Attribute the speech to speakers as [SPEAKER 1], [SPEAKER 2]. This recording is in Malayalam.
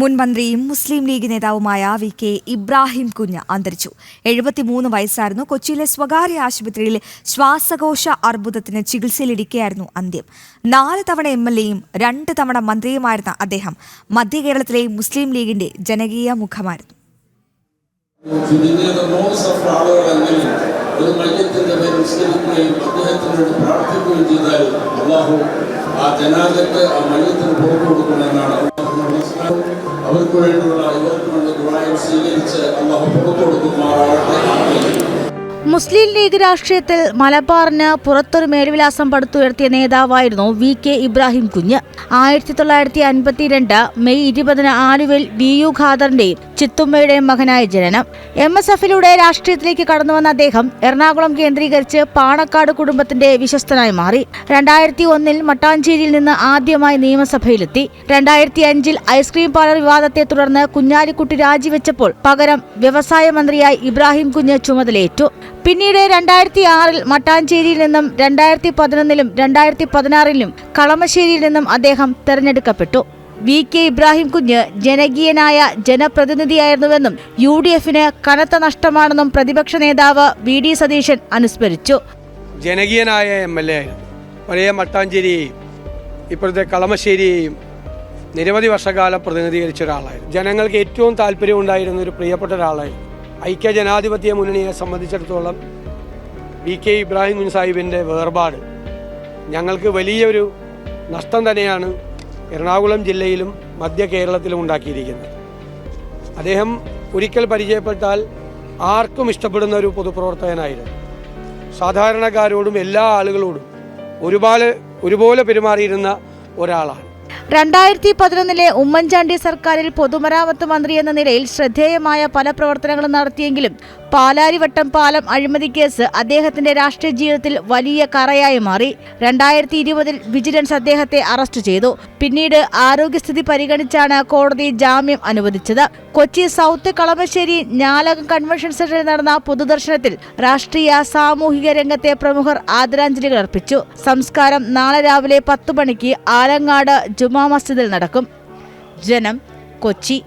[SPEAKER 1] മുൻ മന്ത്രിയും മുസ്ലിം ലീഗ് നേതാവുമായ വി കെ ഇബ്രാഹിം കുഞ്ഞ് അന്തരിച്ചു. എഴുപത്തിമൂന്ന് വയസ്സായിരുന്നു കൊച്ചിയിലെ സ്വകാര്യ ആശുപത്രിയിൽ ശ്വാസകോശ അർബുദത്തിന് ചികിത്സയിലിരിക്കെയായിരുന്നു അന്ത്യം. നാല് തവണ എം എൽ എയും രണ്ട് തവണ മന്ത്രിയുമായിരുന്ന അദ്ദേഹം മധ്യകേരളത്തിലെ മുസ്ലിം ലീഗിന്റെ ജനകീയ മുഖമായിരുന്നു.
[SPEAKER 2] ആ ആ പുറത്തു കൊടുക്കണമെന്നാണ് അവർക്ക് ഇവർക്കുള്ള ദുബായം സ്വീകരിച്ച് അള്ളാഹു പുറത്തു കൊടുക്കുമാറാണ്.
[SPEAKER 3] മുസ്ലിം ലീഗ് രാഷ്ട്രീയത്തിൽ മലബാറിന് പുറത്തൊരു മേൽവിലാസം പടുത്തുയർത്തിയ നേതാവായിരുന്നു വി കെ ഇബ്രാഹിം കുഞ്ഞ്. ആയിരത്തി തൊള്ളായിരത്തി അൻപത്തിരണ്ട് മെയ് ഇരുപതിന് ആലുവിൽ വി യു ഖാദറിന്റെയും ചിത്തുമ്മയുടെയും മകനായ ജനനം. എം എസ് എഫിലൂടെ രാഷ്ട്രീയത്തിലേക്ക് കടന്നുവന്ന അദ്ദേഹം എറണാകുളം കേന്ദ്രീകരിച്ച് പാണക്കാട് കുടുംബത്തിന്റെ വിശ്വസ്തനായി മാറി. രണ്ടായിരത്തി ഒന്നിൽ മട്ടാഞ്ചേരിയിൽ നിന്ന് ആദ്യമായി നിയമസഭയിലെത്തി. രണ്ടായിരത്തി അഞ്ചിൽ ഐസ്ക്രീം പാർലർ വിവാദത്തെ തുടർന്ന് കുഞ്ഞാലിക്കുട്ടി രാജിവെച്ചപ്പോൾ പകരം വ്യവസായ മന്ത്രിയായി ഇബ്രാഹിം കുഞ്ഞ് ചുമതലയേറ്റു. പിന്നീട് രണ്ടായിരത്തി ആറിൽ മട്ടാഞ്ചേരിയിൽ നിന്നും രണ്ടായിരത്തി പതിനൊന്നിലും രണ്ടായിരത്തി പതിനാറിലും കളമശ്ശേരിയിൽ നിന്നും അദ്ദേഹം തെരഞ്ഞെടുക്കപ്പെട്ടു. വി കെ ഇബ്രാഹിം കുഞ്ഞ് ജനകീയനായ ജനപ്രതിനിധിയായിരുന്നുവെന്നും യു ഡി എഫിന് കനത്ത നഷ്ടമാണെന്നും പ്രതിപക്ഷ നേതാവ് വി ഡി സതീശൻ അനുസ്മരിച്ചു.
[SPEAKER 4] ജനകീയനായ എം എൽ എ പഴയ മട്ടാഞ്ചേരിയെയും ഇപ്പോഴത്തെ കളമശ്ശേരിയെയും നിരവധി വർഷകാലം പ്രതിനിധീകരിച്ച ഒരാളായിരുന്നു. ജനങ്ങൾക്ക് ഏറ്റവും താല്പര്യം ഉണ്ടായിരുന്ന ഒരു പ്രിയപ്പെട്ട ഒരാളായിരുന്നു. ഐക്യ ജനാധിപത്യ മുന്നണിയെ സംബന്ധിച്ചിടത്തോളം വി കെ ഇബ്രാഹിം കുഞ്ഞ് സാഹിബിന്റെ വേർപാട് ഞങ്ങൾക്ക് വലിയൊരു നഷ്ടം തന്നെയാണ് എറണാകുളം ജില്ലയിലും മധ്യ കേരളത്തിലും ഉണ്ടാക്കിയിരിക്കുന്നത്. അദ്ദേഹം ഒരിക്കൽ പരിചയപ്പെട്ടാൽ ആർക്കും ഇഷ്ടപ്പെടുന്ന ഒരു പൊതുപ്രവർത്തകനായിരുന്നു. സാധാരണക്കാരോടും എല്ലാ ആളുകളോടും ഒരുപാട് ഒരുപോലെ പെരുമാറിയിരുന്ന ഒരാളാണ്.
[SPEAKER 3] രണ്ടായിരത്തി പതിനൊന്നിലെ ഉമ്മൻചാണ്ടി സർക്കാരിൽ പൊതുമരാമത്ത് മന്ത്രി എന്ന നിലയിൽ ശ്രദ്ധേയമായ പല പ്രവർത്തനങ്ങളും നടത്തിയെങ്കിലും പാലാരിവട്ടം പാലം അഴിമതി കേസ് അദ്ദേഹത്തിന്റെ രാഷ്ട്രീയ ജീവിതത്തിൽ വലിയ കറയായി മാറി. രണ്ടായിരത്തി ഇരുപതിൽ വിജിലൻസ് അദ്ദേഹത്തെ അറസ്റ്റ് ചെയ്തു. പിന്നീട് ആരോഗ്യസ്ഥിതി പരിഗണിച്ചാണ് കോടതി ജാമ്യം അനുവദിച്ചത്. കൊച്ചി സൗത്ത് കളമശ്ശേരി ഞാലകം കൺവെൻഷൻ സെന്ററിൽ നടന്ന പൊതുദർശനത്തിൽ രാഷ്ട്രീയ സാമൂഹിക രംഗത്തെ പ്രമുഖർ ആദരാഞ്ജലികൾ അർപ്പിച്ചു. സംസ്കാരം നാളെ രാവിലെ പത്തു മണിക്ക് ആലങ്ങാട് ജുമാ മസ്ജിദിൽ നടക്കും. ജനം കൊച്ചി.